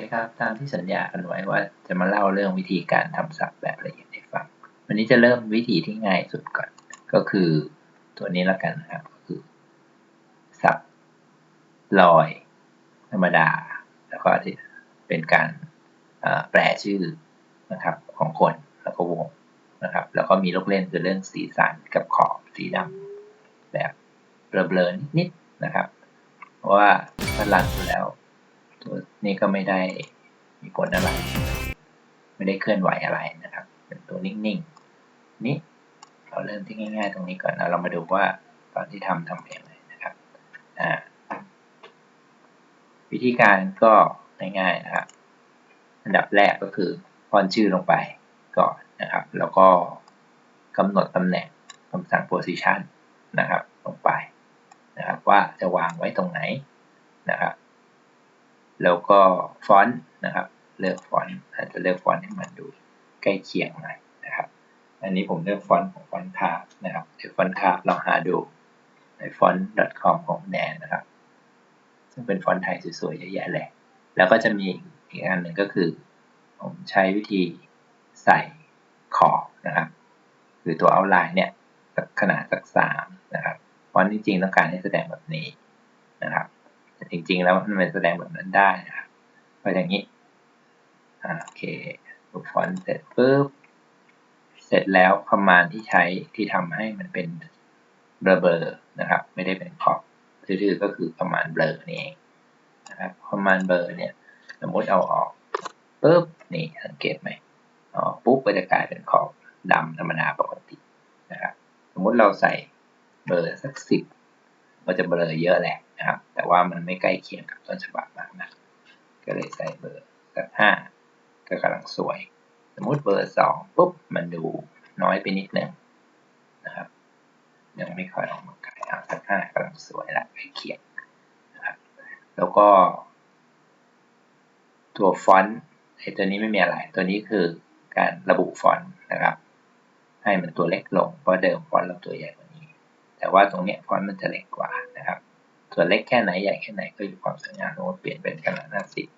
ดีครับ ตามที่สัญญากันไว้ว่าจะมาเล่าเรื่องวิธีการทำศัพท์แบบละเอียดให้ฟัง วันนี้จะเริ่มวิธีที่ง่ายสุดก่อน ก็คือตัวนี้แล้วกันนะครับก็คือศัพท์ลอย ธรรมดา แล้วก็ที่เป็นการแปลชื่อนะครับของคนแล้วก็วงนะครับ แล้วก็มีลูกเล่นคือเรื่องสีสันกับขอบสีดำแบบเบลอๆนิดๆนะครับ เพราะว่าถ้าลันไปแล้ว ตัวนี้ก็ไม่ได้มีผลอะไร ไม่ได้เคลื่อนไหวอะไรนะครับ เป็นตัวนิ่งๆ นี่เราเริ่มที่ง่าย ๆ ตรงนี้ก่อนนะเรามาดูว่าตอนที่ทำทำอย่างไรนะครับวิธีการก็ง่ายๆนะครับ อันดับแรกก็คือป้อนชื่อลงไปก่อนนะครับ แล้วก็กำหนดตำแหน่งคำสั่ง position นะครับ ลงไปนะครับ ว่าจะวางไว้ตรงไหนนะครับ แล้วก็ฟอนต์นะครับ เลือกฟอนต์อาจจะเลือกฟอนต์ให้มันดูใกล้เคียงหน่อยนะครับ อันนี้ผมเลือกฟอนต์ของฟอนต์คาร์นะครับเดี๋ยวฟอนต์คาร์ลองหาดูในฟอนต์ .com ของแนนนะครับ ซึ่งเป็นฟอนต์ไทยสวยๆเยอะแยะเลย แล้วก็จะมีอีกอันหนึ่งก็คือ ผมใช้วิธีใส่ขอบนะครับ คือตัวเอาไลน์เนี่ยขนาดสักสามนะครับฟอนต์จริงๆต้องการให้แสดงแบบนี้ จริง ๆ แล้วมันแสดงแบบนั้นได้นะครับก็อย่างนี้โอเคดูฟอนต์เสร็จปุ๊บเสร็จแล้วคอมมานด์ที่ใช้ที่ทำให้มันเป็นเบลอๆนะครับ ไม่ได้เป็นขอบทื่อๆก็คือคอมมานด์เบลอนี่เองนะครับคอมมานด์เบลอเนี่ยสมมติเอาออกปุ๊บนี่สังเกตไหมอ๋อปุ๊บก็จะกลายเป็นขอบดำธรรมดาปกตินะครับสมมติเราใส่เบอร์สักสิบก็จะเบลอเยอะแหละ นะครับ แต่ว่ามันไม่ใกล้เคียงกับต้นฉบับมากนะก็เลยใส่เบอร์สักห้าก็กำลังสวย สมมติเบอร์สองปุ๊บมันดูน้อยไปนิดนึงนะครับ ยังไม่ค่อยออกมาไกลเอาสักห้ากำลังสวยละใกล้เคียงนะครับ แล้วก็ ตัวฟอนต์ไอ้ตัวนี้ไม่มีอะไร ตัวนี้คือการระบุฟอนต์นะครับ ให้มันตัวเล็กลงเพราะเดิมฟอนต์เราตัวใหญ่กว่านี้ แต่ว่าตรงนี้ฟอนต์มันจะเล็กกว่านะครับ ส่วนเล็กแค่ไหนใหญ่แค่ไหนก็อยู่ความสวยงามเราเปลี่ยนเป็นขนาดหน้าสิบ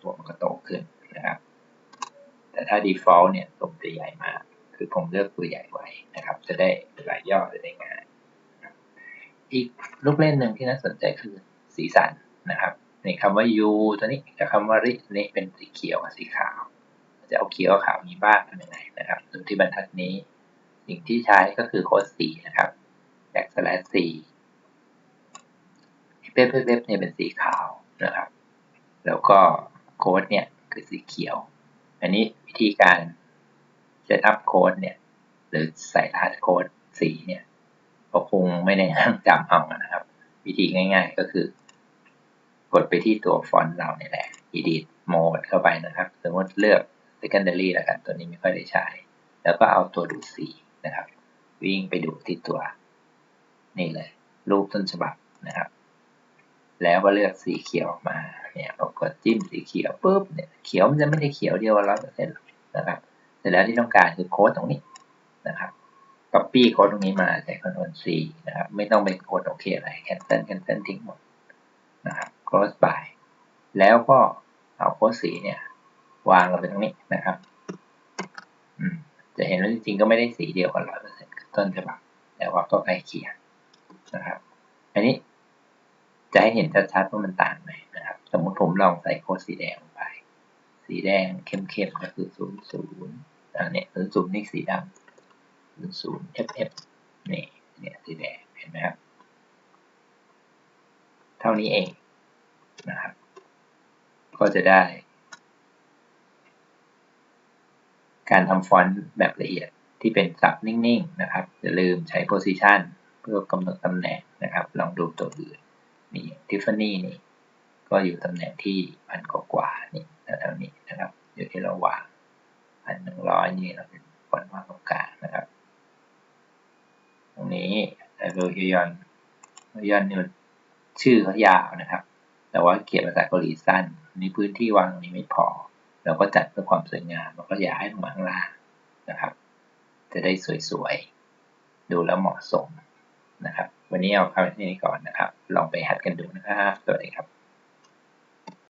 ตัวมันก็โตขึ้นนะครับ แต่ถ้า default เนี่ยตัวจะใหญ่มาก คือผมเลือกตัวใหญ่ไว้นะครับ จะได้เวลาย่อจะได้ง่ายอีกลูกเล่นหนึ่งที่น่าสนใจคือสีสันนะครับในคำว่า u ตัวนี้กับคำว่าริเนี่เป็นสีเขียวกับสีขาว จะเอาเขียวกับขาวนี้บ้างทำยังไงนะครับดูที่บรรทัดนี้ สิ่งที่ใช้ก็คือโค้ดสีนะครับ backslash สี เว็บเว็บเนี่ยเป็นสีขาวนะครับ แล้วก็โค้ดเนี่ยคือสีเขียว อันนี้วิธีการ set up โค้ดเนี่ยหรือใส่รหัสโค้ดสีเนี่ยก็คงไม่ได้นั่งจำเอานะครับ วิธีง่ายๆก็คือ กดไปที่ตัวฟอนต์เราเนี่ยแหละ edit mode เข้าไปนะครับสมมติเลือก secondary แล้วกันตัวนี้ไม่ค่อยได้ใช้ แล้วก็เอาตัวดูสีนะครับ วิ่งไปดูที่ตัว นี่เลย รูปต้นฉบับนะครับ แล้วก็เลือกสีเขียวมาเนี่ยพอกดจิ้มสีเขียวปุ๊บเนี่ยเขียวมันจะไม่ได้เขียวเดียวร้อยเปอร์เซ็นต์นะครับเสร็จแล้วที่ต้องการคือโค้ดตรงนี้นะครับ copy โค้ดตรงนี้มาใส่ Ctrl C นะครับไม่ต้องไปกดโอเคอะไร cancel cancel ทิ้งหมดนะครับ close by แล้วก็เอาโค้ดสีเนี่ย วางลงไปตรงนี้นะครับจะเห็นว่าจริงๆก็ไม่ได้สีเดียวกันร้อยเปอร์เซ็นต์ต้นฉบับแต่ว่าก็ใกล้เคียงนะครับ อันนี้ จะให้เห็นชัดๆว่ามันต่างไหมนะครับ สมมติผมลองใส่โค้ดสีแดงลงไป สีแดงเข้มๆก็คือศูนย์ศูนย์อันนี้ศูนย์ศูนย์นี่สีดำศูนย์ศูนย์ ff นี่เนี่ยสีแดงเห็นไหมครับ เท่านี้เองนะครับ ก็จะได้ การทำฟอนต์แบบละเอียดที่เป็นศัพท์นิ่งๆ นะครับ อย่าลืมใช้ position เพื่อกำหนดตำแหน่งนะครับ ลองดูตัวอื่น นี่ Tiffany นี่ก็อยู่ตำแหน่งที่พันกว่าๆนี่แถวๆนี้นะครับ อยู่ที่ระหว่างพันหนึ่งร้อยนี่เราเป็นฟอนต์วางตรงกลางนะครับ ตรงนี้ไอเบอร์ยอนยอนนี่มันชื่อเขายาวนะครับ แต่ว่าเขียนภาษาเกาหลีสั้นมีพื้นที่วางนี้ไม่พอ เราก็จัดเพื่อความสวยงามเราก็ย้ายลงมาข้างล่างนะครับ จะได้สวยๆ ดูแล้วเหมาะสมนะครับ วันนี้เอาคำนี้ก่อนนะครับ ลองไปหัดกันดูนะครับสวัสดีครับ